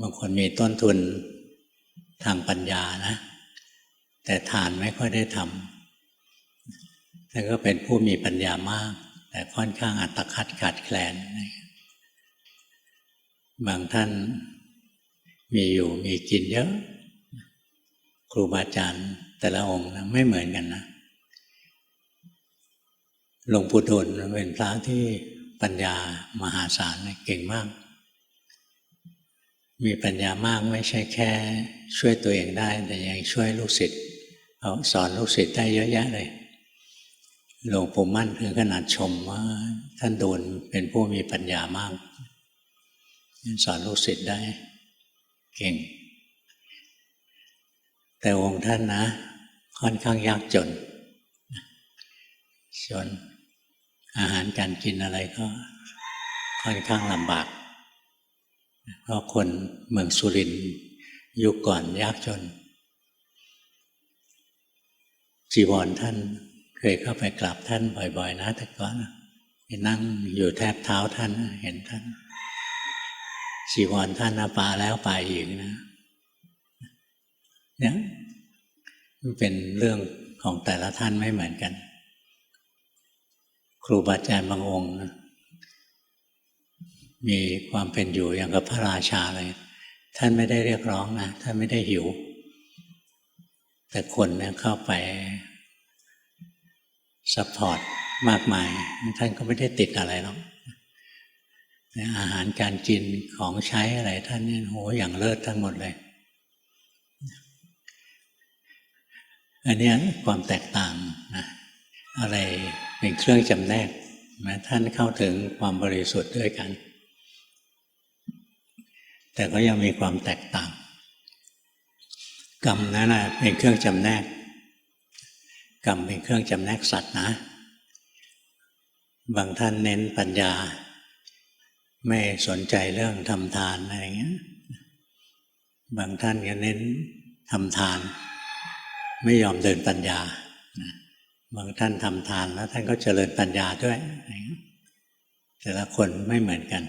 บางคนมีต้นทุนทางปัญญานะ แต่ทานไม่ค่อยได้ทำท่านก็เป็นผู้มีปัญญามาก แต่ค่อนข้างอัตคัดขาดแคลน บางท่านมีอยู่มีกินเยอะ ครูบาอาจารย์แต่ละองค์นะไม่เหมือนกันนะหลวงปู่ดูลเป็นพระที่ปัญญามหาศาลเก่งมาก มีปัญญามากไม่ใช่แค่ ช่วยตัวเองได้ แต่ยังช่วยลูกศิษย์เขาสอนลูกศิษย์ได้เยอะแยะเลยหลวงปู่มั่นคือขนาดชมว่า ท่านดูลเป็นผู้มีปัญญามากสอนลูกศิษย์ได้ เก่ง แต่องค์ท่านนะ ค่อนข้างยากจนจนอาหารการกินอะไรก็ค่อนข้างลำบาก เพราะคนเมืองสุรินยุคก่อนยากจน จีวรท่านเคยเข้าไปกราบท่านบ่อย ๆ นะ แต่ก่อนไปนั่งอยู่แทบเท้าท่านเห็นท่านจีวรท่านปาแล้วปาอีกนะเนี่ยมันเป็นเรื่องของแต่ละท่านไม่เหมือนกัน ครูบาอาจารย์บางองค์นะ มีความเป็นอยู่อย่างกับพระราชาเลย ท่านไม่ได้เรียกร้องนะท่านไม่ได้หิว แต่คนเนี่ยเข้าไปซัพพอร์ตมากมาย ท่านก็ไม่ได้ติดอะไรหรอกอาหารการกินของใช้อะไร ท่านเนี่ยโหอย่างเลิศทั้งหมดเลย อันนี้ความแตกต่างนะอะไรเป็นเครื่องจำแนกนะท่านเข้าถึงความบริสุทธิ์ด้วยกัน แต่ก็ยังมีความแตกต่าง กรรมนั้นนะเป็นเครื่องจำแนก กรรมเป็นเครื่องจำแนกสัตว์นะ บางท่านเน้นปัญญา ไม่สนใจเรื่องทำทานอะไรเงี้ย บางท่านก็เน้นทำทาน ไม่ยอมเดินปัญญา บางท่านทำทานแล้วท่านก็เจริญปัญญาด้วย แต่ละคนไม่เหมือนกัน